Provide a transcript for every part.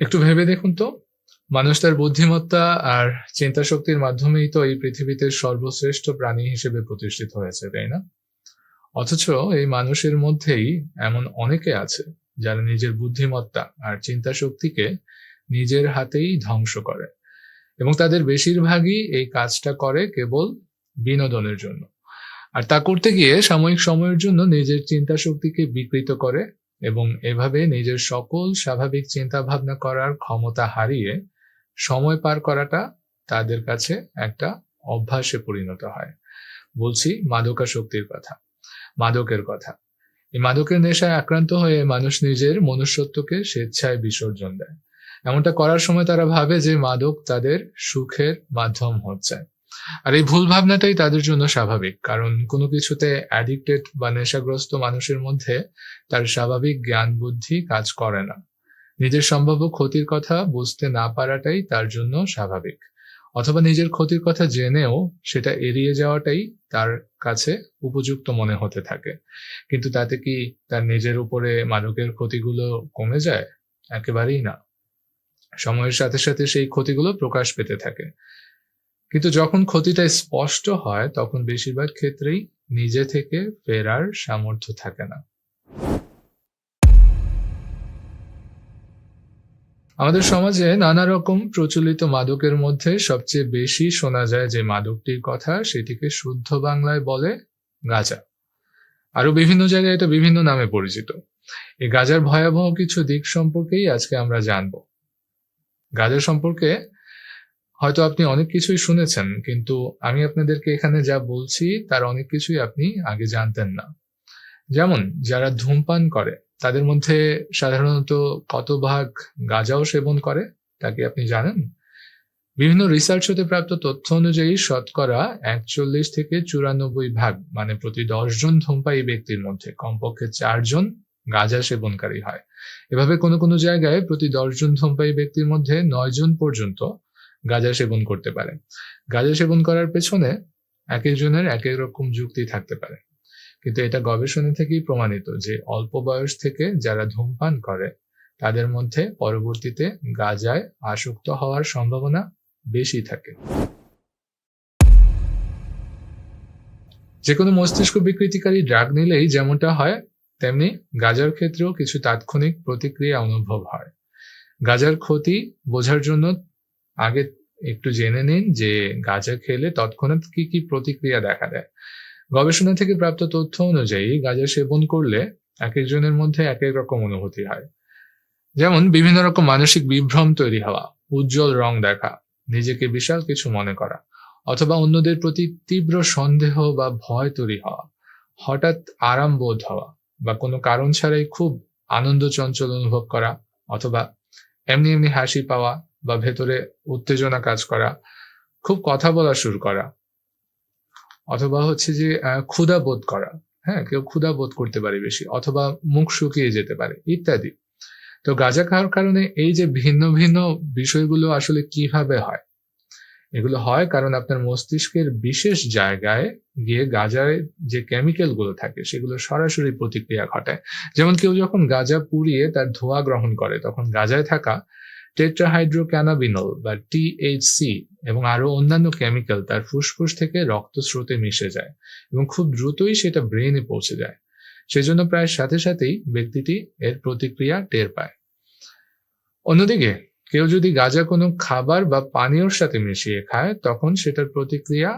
একটু ভেবে দেখুন তো। মানুষ তার বুদ্ধিমত্তা আর চিন্তা শক্তির মাধ্যমেই তো এই পৃথিবীতে সর্বশ্রেষ্ঠ প্রাণী হিসেবে প্রতিষ্ঠিত হয়েছে, তাই না? অথচ এই মানুষের মধ্যেই এমন অনেকে আছে যারা নিজের বুদ্ধিমত্তা আর চিন্তা শক্তিকে নিজের হাতেই ধ্বংস করে এবং তাদের বেশিরভাগই এই কাজটা করে কেবল বিনোদনের জন্য। আর তা করতে গিয়ে সাময়িক সময়ের জন্য নিজের চিন্তা শক্তিকে বিকৃত করে এবং এভাবে নিজের সকল স্বাভাবিক চিন্তা ভাবনা করার ক্ষমতা হারিয়ে সময় পার করাটা তাদের কাছে একটা অভ্যাসে পরিণত হয়। বলছি মাদকাসক্তির কথা, মাদকের কথা। এই মাদকের নেশায় আক্রান্ত হয়ে মানুষ নিজের মনুষ্যত্বকে স্বেচ্ছায় বিসর্জন দেয়। এমনটা করার সময় তারা ভাবে যে মাদক তাদের সুখের মাধ্যম হচ্ছে। আর এই ভুল ভাবনাটাই তাদের জন্য স্বাভাবিক, কারণ কোনো কিছুতে অ্যাডিক্টেড বা নেশাগ্রস্ত মানুষের মধ্যে তার স্বাভাবিক জ্ঞান বুদ্ধি কাজ করে না। নিজের সম্ভাব্য ক্ষতির কথা বুঝতে না পারাটাই তার জন্য স্বাভাবিক, অথবা নিজের ক্ষতির কথা জেনেও সেটা এড়িয়ে যাওয়াটাই তার কাছে উপযুক্ত মনে হতে থাকে। কিন্তু তাতে কি তার নিজের উপরে মাদকের ক্ষতিগুলো কমে যায়? একেবারেই না। সময়ের সাথে সাথে সেই ক্ষতিগুলো প্রকাশ পেতে থাকে। কিন্তু যখন ক্ষতিটা স্পষ্ট হয়, তখন বেশিরভাগ ক্ষেত্রেই নিজে থেকে ফেরার সামর্থ্য থাকে না। আমাদের সমাজে নানা রকম প্রচলিত মাদকের মধ্যে সবচেয়ে বেশি শোনা যায় যে মাদকটির কথা সেটিকে শুদ্ধ বাংলায় বলে গাঁজা। আরও বিভিন্ন জায়গায় এটা বিভিন্ন নামে পরিচিত। এই গাজার ভয়াবহ কিছু দিক সম্পর্কেই আজকে আমরা জানব। গাজা সম্পর্কে হয়তো আপনি অনেক কিছুই শুনেছেন, কিন্তু আমি আপনাদেরকে এখানে যা বলছি, তার অনেক কিছুই আপনি আগে জানতেন না। যেমন, যারা ধূমপান করে, তাদের মধ্যে সাধারণত কত ভাগ গাঁজাও সেবন করে, তা কি আপনি জানেন? বিভিন্ন রিসার্চ হতে প্রাপ্ত তথ্য অনুযায়ী শতকরা একচল্লিশ থেকে চুরানব্বই ভাগ মানে প্রতি দশজন ধূমপায়ী ব্যক্তির মধ্যে, কমপক্ষে চারজন গাঁজা সেবনকারী হয়। এভাবে কোনো কোনো জায়গায় প্রতি দশজন ধূমপায়ী ব্যক্তির মধ্যে নয় জন পর্যন্ত গাঁজা সেবন করতে পারে। গাঁজা সেবন করার পেছনে এক একজনের এক এক রকম যুক্তি থাকতে পারে। কিন্তু এটা গবেষণা থেকেই প্রমাণিত যে অল্প বয়স থেকে যারা ধূমপান করে, তাদের মধ্যে পরবর্তীতে গাঁজায় আসক্ত হওয়ার সম্ভাবনা বেশি থাকে। যে কোনো মস্তিষ্ক বিকৃতিকারী ড্রাগ নিলেই যেমনটা হয়, তেমনি গাজার ক্ষেত্রেও কিছু তাৎক্ষণিক প্রতিক্রিয়া অনুভব হয়। গাজার ক্ষতি বোঝার জন্য আগে একটু জেনে নিন যে গাঁজা খেলে তৎক্ষণাৎ কি কি প্রতিক্রিয়া দেখা দেয়। গবেষণা থেকে প্রাপ্ত তথ্য অনুযায়ী গাঁজা সেবন করলে এক একজনের মধ্যে এক এক রকম অনুভূতি হয়। যেমন বিভিন্ন রকম মানসিক বিভ্রম তৈরি হওয়া, উজ্জ্বল রং দেখা, নিজেকে বিশাল কিছু মনে করা, অথবা অন্যদের প্রতি তীব্র সন্দেহ বা ভয় তৈরি হওয়া, হঠাৎ আরাম বোধ হওয়া বা কোনো কারণ ছাড়াই খুব আনন্দ চঞ্চল অনুভব করা, অথবা এমনি এমনি হাসি পাওয়া বা ভেতরে উত্তেজনা কাজ করা, খুব কথা বলা শুরু করা, অথবা হচ্ছে যে ক্ষুধা বোধ করা হ্যাঁ কেউ ক্ষুধা বোধ করতে পারে বেশি, অথবা মুখ শুকিয়ে যেতে পারে, ইত্যাদি। তো গাঁজা খাওয়ার কারণে এই যে ভিন্ন ভিন্ন বিষয়গুলো আসলে কীভাবে হয়? এগুলো হয় কারণ আপনার মস্তিষ্কের বিশেষ জায়গায় গিয়ে গাজায় যে কেমিক্যালগুলো থাকে, সেগুলো সরাসরি প্রতিক্রিয়া ঘটায়। যেমন কেউ যখন গাঁজা পুড়িয়ে তার ধোঁয়া গ্রহণ করে, তখন গাজায় থাকা টেট্রাহাইড্রোক্যানাবিনল বা টিএইচসি এবং আরও অন্যান্য কেমিক্যাল তার ফুসফুস থেকে রক্ত স্রোতে মিশে যায় এবং খুব দ্রুতই সেটা ব্রেনে পৌঁছে যায়। সেজন্য প্রায় সাথে সাথেই ব্যক্তিটি এর প্রতিক্রিয়া টের পায়। অন্যদিকে, কেউ যদি গাঁজা কোনো খাবার বা পানীয়র সাথে মিশিয়ে খায়, তখন সেটার প্রতিক্রিয়া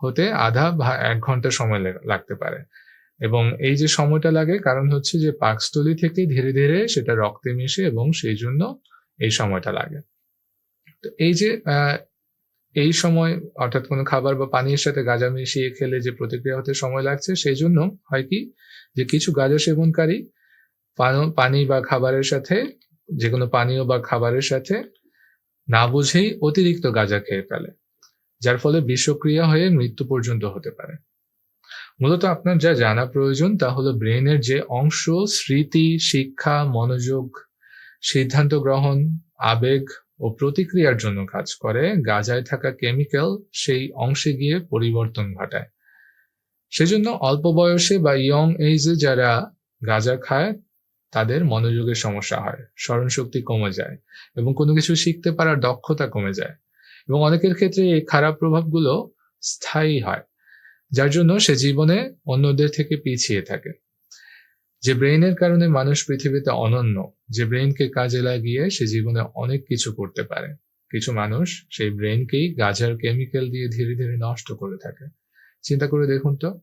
হতে আধা বা এক ঘণ্টা সময় লাগতে পারে। এবং এই যে সময়টা লাগে, কারণ হচ্ছে যে পাকস্থলী থেকে ধীরে ধীরে সেটা রক্তে মিশে এবং সেই জন্য এই সময়টা লাগে। তো এই যে এই সময় অর্থাৎ কোনো খাবার বা পানির সাথে গাঁজা মিশিয়ে খেলে যে প্রতিক্রিয়া হতে সময় লাগছে, সেই জন্য হয় কি যে কিছু গাঁজা সেবনকারী পানি বা খাবারের সাথে, যে কোনো পানীয় বা খাবারের সাথে না বুঝেই অতিরিক্ত গাঁজা খেয়ে ফেলে, যার ফলে বিষক্রিয়া হয়ে মৃত্যু পর্যন্ত হতে পারে। মূলত আপনার যা জানা প্রয়োজন তা হলো ব্রেনের যে অংশ, স্মৃতি, শিক্ষা, মনোযোগ সিদ্ধান্ত গ্রহণ, আবেগ ও প্রতিক্রিয়ার জন্য কাজ করে, গাজায় থাকা কেমিক্যাল সেই অংশে গিয়ে পরিবর্তন ঘটায়। সেজন্য অল্প বয়সে বা ইয়ং এজে যারা গাঁজা খায়, তাদের মনোযোগের সমস্যা হয়, স্মরণশক্তি কমে যায় এবং কোনো কিছু শিখতে পারার দক্ষতা কমে যায় এবং অনেকের ক্ষেত্রে এই খারাপ প্রভাবগুলো স্থায়ী হয়, যার জন্য সে জীবনে অন্যদের থেকে পিছিয়ে থাকে। যে ব্রেইনের কারণে মানুষ পৃথিবীতে অনন্য, যে ব্রেইনকে কাজে লাগিয়ে সে জীবনে অনেক কিছু করতে পারে। কিছু মানুষ সেই ব্রেইনকেই গাজার কেমিক্যাল দিয়ে ধীরে ধীরে নষ্ট করে থাকে। চিন্তা করে দেখুন তো,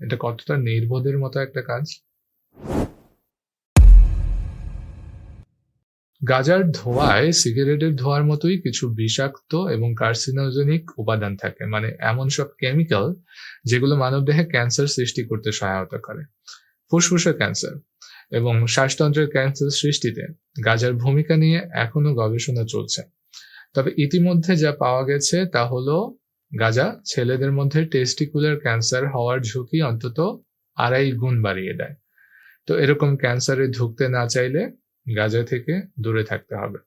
এটা কতটা নির্বোধের মতো একটা কাজ। গাজার ধোঁয়ায় সিগারেটের ধোঁয়ার মতোই কিছু বিষাক্ত এবং কার্সিনোজেনিক উপাদান থাকে। মানে এমন সব কেমিক্যাল যেগুলো মানবদেহে ক্যান্সার সৃষ্টি করতে সহায়তা করে। ফুসফুসের ক্যান্সার এবং শ্বাসতন্ত্রের ক্যান্সার সৃষ্টিতে গাজার ভূমিকা নিয়ে এখনও গবেষণা চলছে। তবে ইতিমধ্যে যা পাওয়া গেছে তা হলো, গাজা ছেলেদের মধ্যে টেস্টিকুলার ক্যান্সার হওয়ার ঝুঁকি অন্তত আড়াই গুণ বাড়িয়ে দেয়। তো এরকম ক্যান্সারে ঢুকতে না চাইলে গাজা থেকে দূরে থাকতে হবে।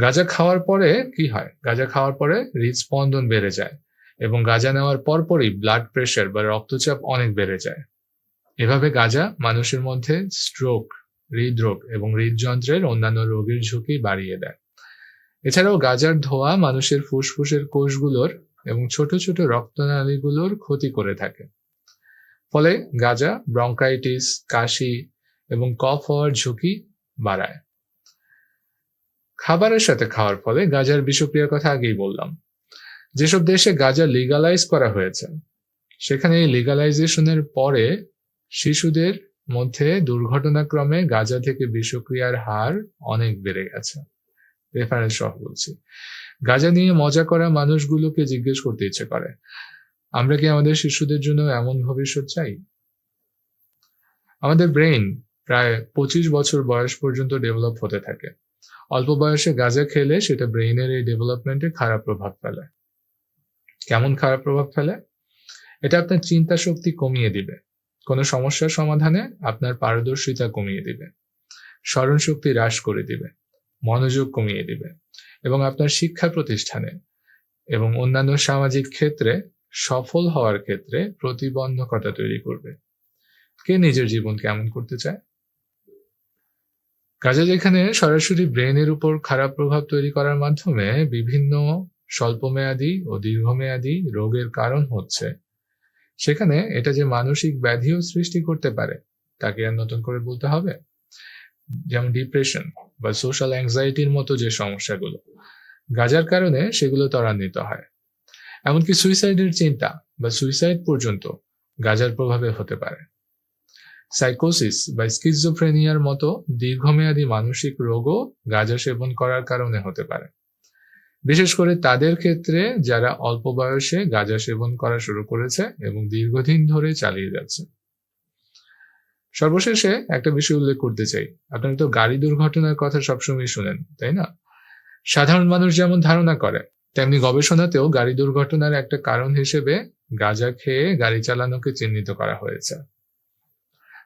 গাজা খাওয়ার পরে কি হয়? গাজা খাওয়ার পরে হৃদস্পন্দন বেড়ে যায় এবং গাজা নেওয়ার পরপরই ব্লাড প্রেশার বা রক্তচাপ অনেক বেড়ে যায়। এভাবে গাজা মানুষের মধ্যে স্ট্রোক হৃদরোগ এবং হৃদযন্ত্রের অন্যান্য রোগের ঝুঁকি বাড়িয়ে দেয়। এছাড়াও গাজার ধোয়া মানুষের ফুসফুসের কোষগুলোর এবং ছোট ছোট রক্তনালীগুলোর ক্ষতি করে থাকে। ফলে গাজা, ব্রঙ্কাইটিস, কাশি এবং কফ হওয়ার ঝুঁকি বাড়ায়। খাবারের সাথে খাওয়ার ফলে গাজার বিষক্রিয়ার কথা আগেই বললাম। যেসব দেশে গাজা লিগালাইজ করা হয়েছে, সেখানে এই লিগালাইজেশনের পরে শিশুদের মধ্যে দুর্ঘটনাক্রমে গাজা থেকে বিষক্রিয়ার হার অনেক বেড়ে গেছে। রেফারেন্স সহ বলছি। গাজা নিয়ে মজা করা মানুষগুলোকে জিজ্ঞেস করতে ইচ্ছে করে। আমরা কি আমাদের শিশুদের জন্য এমন ভবিষ্যৎ চাই? আমাদের ব্রেইন প্রায় পঁচিশ বছর বয়স পর্যন্ত ডেভেলপ হতে থাকে। অল্প বয়সে গাঁজা খেলে সেটা ব্রেইনের এই ডেভেলপমেন্টে খারাপ প্রভাব ফেলে। কেমন খারাপ প্রভাব ফেলে? এটা আপনার চিন্তা শক্তি কমিয়ে দিবে। কোনো সমস্যার সমাধানে আপনার পারদর্শিতা কমিয়ে দিবে। স্মরণ শক্তি হ্রাস করে দিবে। মনোযোগ কমিয়ে দিবে। এবং আপনার শিক্ষা প্রতিষ্ঠানে এবং অন্যান্য সামাজিক ক্ষেত্রে সফল হওয়ার ক্ষেত্রে প্রতিবন্ধকতা তৈরি করবে। কে নিজের জীবন কেমন করতে চায়? কাজে যেখানে সরাসরি ব্রেনের উপর খারাপ প্রভাব তৈরি করার মাধ্যমে বিভিন্ন স্বল্পমেয়াদী ও দীর্ঘমেয়াদী রোগের কারণ হচ্ছে সেখানে এটা যে মানসিক ব্যাধিও সৃষ্টি করতে পারে, তাকে আর নতুন করে বলতে হবে। যেমন ডিপ্রেশন বা সোশ্যাল অ্যাংজাইটির মতো যে সমস্যাগুলো, গাজার কারণে সেগুলো ত্বরান্বিত হয়। এমনকি সুইসাইডের চিন্তা বা সুইসাইড পর্যন্ত গাজার প্রভাবে হতে পারে। সাইকোসিস বা স্কিজোফ্রেনিয়ার মতো দীর্ঘমেয়াদী মানসিক রোগও গাঁজা সেবন করার কারণে হতে পারে। বিশেষ করে তাদের ক্ষেত্রে যারা অল্প বয়সে গাঁজা সেবন করা শুরু করেছে এবং দীর্ঘদিন ধরে চালিয়ে যাচ্ছে। সর্বশেষে একটা বিষয় উল্লেখ করতে চাই। আপনারা তো গাড়ি দুর্ঘটনার কথা সবসময় শুনেন, তাই না? সাধারণ মানুষ যেমন ধারণা করে, তেমনি গবেষণাতেও গাড়ি দুর্ঘটনার একটা কারণ হিসেবে গাঁজা খেয়ে গাড়ি চালানোকে চিহ্নিত করা হয়েছে।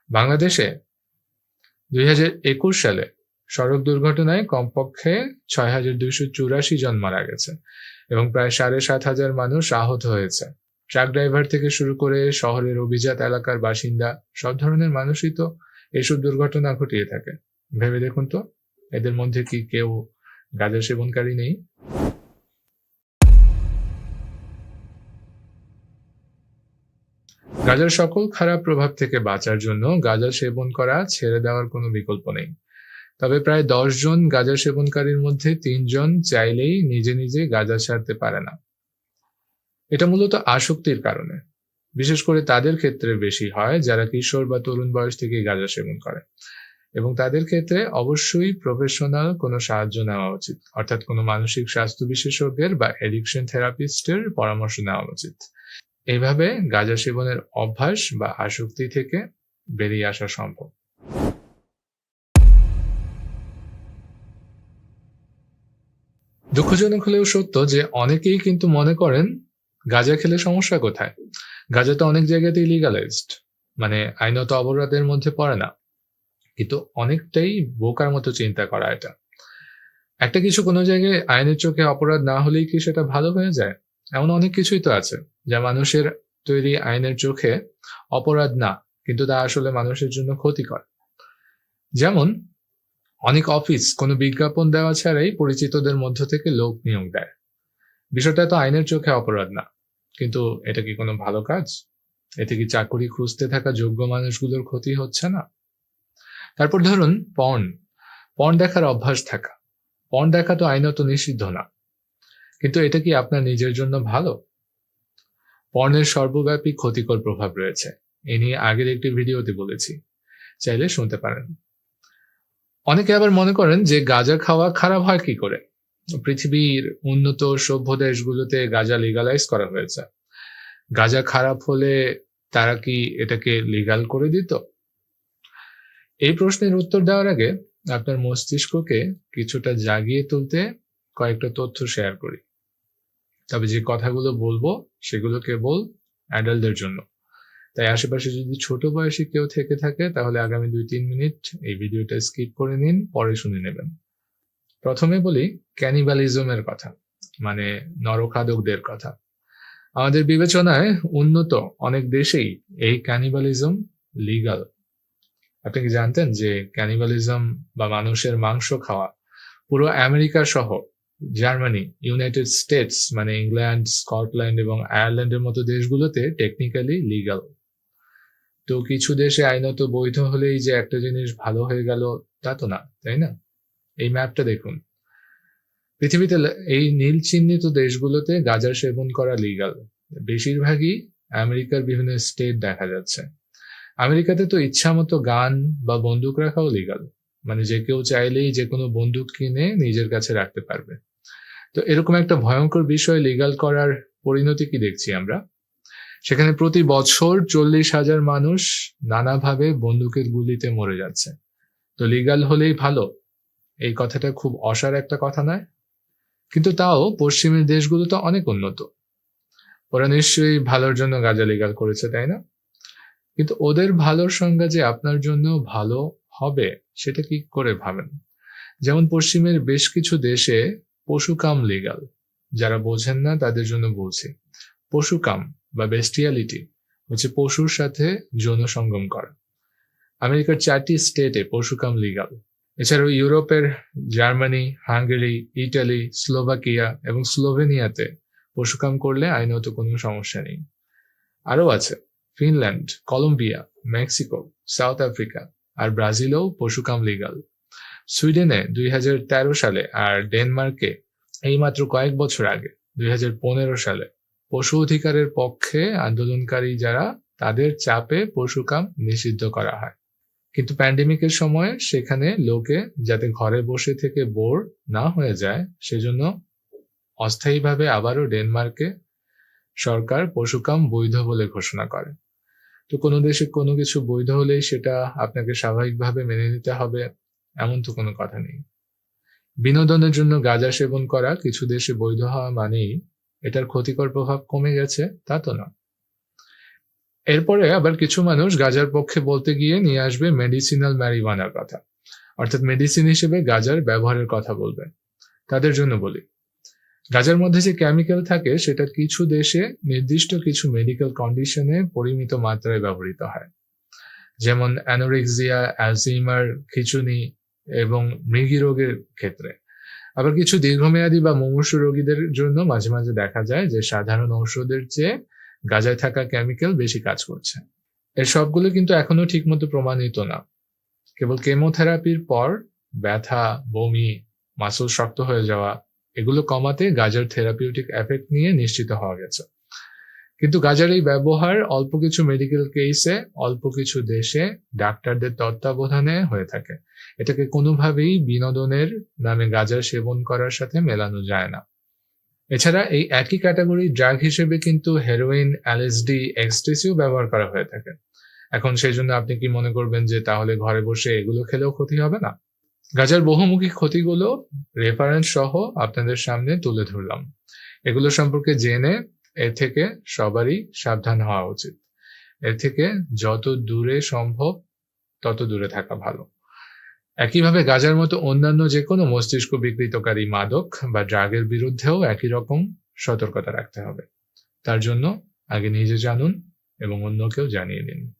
বাংলাদেশে দুই হাজার একুশ সালে সড়ক দুর্ঘটনায় কমপক্ষে ছয় হাজার দুইশো চুরাশি জন মারা গেছে এবং প্রায় সাড়ে সাত হাজার মানুষ আহত হয়েছে। ট্রাক ড্রাইভার থেকে শুরু করে শহরের অভিজাত এলাকার বাসিন্দা, সব ধরনের মানুষই তো এসব দুর্ঘটনা ঘটিয়ে থাকে। ভেবে দেখুন তো, এদের মধ্যে কি কেউ গাঁজা সেবনকারী নেই? গাজার সকল খারাপ প্রভাব থেকে বাঁচার জন্য গাঁজা সেবন করা ছেড়ে দেওয়ার কোনো বিকল্প নেই। তবে প্রায় দশ জন গাঁজা সেবনকারীর মধ্যে তিনজন চাইলেই নিজে নিজে গাঁজা ছাড়তে পারে না। এটা মূলত আসক্তির কারণে। বিশেষ করে তাদের ক্ষেত্রে বেশি হয় যারা কিশোর বা তরুণ বয়স থেকে গাঁজা সেবন করে। এবং তাদের ক্ষেত্রে অবশ্যই প্রফেশনাল কোনো সাহায্য নেওয়া উচিত। অর্থাৎ কোনো মানসিক স্বাস্থ্য বিশেষজ্ঞের বা এডিকশন থেরাপিস্টের পরামর্শ নেওয়া উচিত। এইভাবে গাঁজা সেবনের অভ্যাস বা আসক্তি থেকে বেরিয়ে আসা সম্ভব। দুঃখজনক হলেও সত্য যে অনেকেই কিন্তু মনে করেন গাঁজা খেলে সমস্যা কোথায়? গাঁজা তো অনেক জায়গাতে লিগালাইজড মানে আইনত অপরাধের মধ্যে পড়ে না। কিন্তু অনেকটাই বোকার মতো চিন্তা করা এটা। একটা কিছু কোনো জায়গায় আইনের চোখে অপরাধ না হলেই কি সেটা ভালো হয়ে যায়? এমন অনেক কিছুই তো আছে যা মানুষের তৈরি আইনের চোখে অপরাধ না, কিন্তু তা আসলে মানুষের জন্য ক্ষতিকর। যেমন অনেক অফিস কোনো বিজ্ঞাপন দেওয়া ছাড়াই পরিচিতদের মধ্য থেকে লোক নিয়োগ দেয়। বিষয়টা তো আইনের চোখে অপরাধ না। কিন্তু এটা কি কোনো ভালো কাজ? এতে কি চাকরি খুঁজতে থাকা যোগ্য মানুষগুলোর ক্ষতি হচ্ছে না? তারপর ধরুন পর্ন পণ দেখার অভ্যাস থাকা। পণ দেখা তো আইনত নিষিদ্ধ না। কিন্তু এটা কি আপনার নিজের জন্য ভালো? পর্নের সর্বব্যাপী ক্ষতিকর প্রভাব রয়েছে। এ নিয়ে আগের একটি ভিডিওতে বলেছি। চাইলে শুনতে পারেন। অনেকে আবার মনে করেন যে গাঁজা খাওয়া খারাপ হয় কি করে? পৃথিবীর উন্নত সভ্য দেশগুলোতে গাঁজা লিগালাইজ করা হয়েছে। গাঁজা খারাপ হলে তারা কি এটাকে লিগাল করে দিত? এই প্রশ্নের উত্তর দেওয়ার আগে আপনার মস্তিষ্ককে কিছুটা জাগিয়ে তুলতে কয়েকটা তথ্য শেয়ার করি। তবে যে কথাগুলো বলব সেগুলো কেবল অ্যাডাল্টদের জন্য। তাই আশেপাশে যদি ছোট বয়সী কেউ থেকে থাকে, তাহলে আগামী দুই তিন মিনিট এই ভিডিওটা স্কিপ করে নিন, পরে শুনে নেবেন। প্রথমে বলি ক্যানিবালিজমের কথা মানে নরখাদকদের কথা। আমাদের বিবেচনায় উন্নত অনেক দেশেই এই ক্যানিবালিজম লিগাল আপনি কি জানতেন যে ক্যানিবালিজম বা মানুষের মাংস খাওয়া পুরো আমেরিকা সহ জার্মানি, ইউনাইটেড স্টেটস মানে ইংল্যান্ড, স্কটল্যান্ড এবং আয়ারল্যান্ডের মতো দেশগুলোতে টেকনিক্যালি লিগাল তো কিছু দেশে আইনত বৈধ হলেই যে একটা জিনিস ভালো হয়ে গেল, তা তো না, তাই না? এই ম্যাপটা দেখুন। পৃথিবীতে এই নীল চিহ্নিত দেশগুলোতে গাঁজার সেবন করা লিগাল বেশিরভাগই আমেরিকার বিভিন্ন স্টেট দেখা যাচ্ছে। আমেরিকাতে তো ইচ্ছা মতো গান বা বন্দুক রাখাও লিগাল মানে যে কেউ চাইলেই যে কোনো বন্দুক কিনে নিজের কাছে রাখতে পারবে। তো এরকম একটা ভয়ঙ্কর বিষয় লিগাল করার পরিণতি কি দেখছি আমরা? সেখানে প্রতি বছর চল্লিশ হাজার মানুষ নানাভাবে বন্দুকের গুলিতে মরে যাচ্ছে। তো লিগাল হলেই ভালো। এই কথাটা খুব অসার একটা কথা নয়। কিন্তু তাও পশ্চিমের দেশগুলো তো অনেক উন্নত। ওরা নিশ্চয়ই ভালোর জন্য গাঁজা লিগাল করেছে, তাই না? কিন্তু ওদের ভালোর সংজ্ঞা যে আপনার জন্য ভালো হবে, সেটা কি করে ভাবেন? যেমন পশ্চিমের বেশ কিছু দেশে পশুকাম লিগাল যারা বোঝেন না, তাদের জন্য বলছি। পশুকাম। বা বেস্টিয়ালিটি হচ্ছে পশুর সাথে যৌন সঙ্গম করা। আমেরিকার চারটি স্টেটে পশুকাম লিগাল এছাড়াও ইউরোপের জার্মানি, হাঙ্গেরি, ইটালি, স্লোভাকিয়া এবং স্লোভেনিয়াতে পশুকাম করলে আইনত কোনো সমস্যা নেই। আরও আছে, Finland, Colombia, Mexico, South Africa আর ব্রাজিলেও পশুকাম লিগাল সুইডেনে দুই হাজার তেরো সালে আর ডেনমার্কে এইমাত্র কয়েক বছর আগে, দুই হাজার পনেরো সালে পশু অধিকারের পক্ষে আন্দোলনকারী যারা, তাদের চাপে পশুকাম নিষিদ্ধ করা হয়। কিন্তু প্যান্ডেমিকের সময় সেখানে লোকে যাতে ঘরে বসে থেকে বোর না হয়ে যায়, সেজন্য অস্থায়ীভাবে আবারও ডেনমার্কে সরকার পশুকাম বৈধ বলে ঘোষণা করে। তো কোনো দেশে কোনো কিছু বৈধ হলেই সেটা আপনাকে স্বাভাবিকভাবে মেনে নিতে হবে, এমন তো কোনো কথা নেই। বিনোদনের জন্য গাঁজা সেবন করা কিছু দেশে বৈধ হওয়া মানেই এটার ক্ষতিকর প্রভাব কমে গেছে, তা তো না এরপরে আবার কিছু মানুষ গাজার পক্ষে বলতে গিয়ে নিয়ে আসবে মেডিসিনাল ম্যারিওয়ানার কথা। অর্থাৎ মেডিসিন হিসেবে গাজার ব্যবহারের কথা বলবে। তাদের জন্য বলি, গাজার মধ্যে যে কেমিক্যাল থাকে, সেটা কিছু দেশে নির্দিষ্ট কিছু মেডিকেল কন্ডিশনে পরিমিত মাত্রায় ব্যবহৃত হয়। যেমন অ্যানোরেক্সিয়া অ্যালজিমার খিচুনি এবং মৃগী রোগের ক্ষেত্রে। আবার কিছু দীর্ঘমেয়াদী বা মুমূর্ষ রোগীদের জন্য মাঝে মাঝে দেখা যায় যে সাধারণ ঔষধের চেয়ে গাজায় থাকা কেমিক্যাল বেশি কাজ করছে। এর সবগুলো কিন্তু এখনও ঠিকমতো প্রমাণিত না। কেবল কেমোথেরাপির পর ব্যথা, বমি মাসল শক্ত হয়ে যাওয়া, এগুলো কমাতে গাজার থেরাপিউটিক এফেক্ট নিয়ে নিশ্চিত হওয়া গেছে। কিন্তু গাজার এই ব্যবহার অল্প কিছু মেডিকেল কেসে অল্প কিছু দেশে ডাক্তারদের তত্ত্বাবধানে হয়ে থাকে। এটাকে কোনোভাবেই বিনোদনের নামে গাজার সেবন করার সাথে মেলানো যায় না। এছাড়া এই একই ক্যাটাগরি ড্রাগ হিসেবে কিন্তু হেরোইন এলএসডি এক্সটেসিও ব্যবহার করা হয়ে থাকে। এখন সেই জন্য আপনি কি মনে করবেন যে তাহলে ঘরে বসে এগুলো খেলেও ক্ষতি হবে না? গাজার বহুমুখী ক্ষতিগুলো রেফারেন্স সহ আপনাদের সামনে তুলে ধরলাম। এগুলো সম্পর্কে জেনে এর থেকে সবারই সাবধান হওয়া উচিত। এর থেকে যত দূরে সম্ভব, তত দূরে থাকা ভালো। একইভাবে গাজার মতো অন্যান্য যে কোনো মস্তিষ্ক বিকৃতকারী মাদক বা ড্রাগের বিরুদ্ধেও একই রকম সতর্কতা রাখতে হবে। তার জন্য আগে নিজে জানুন এবং অন্যকেও জানিয়ে দিন।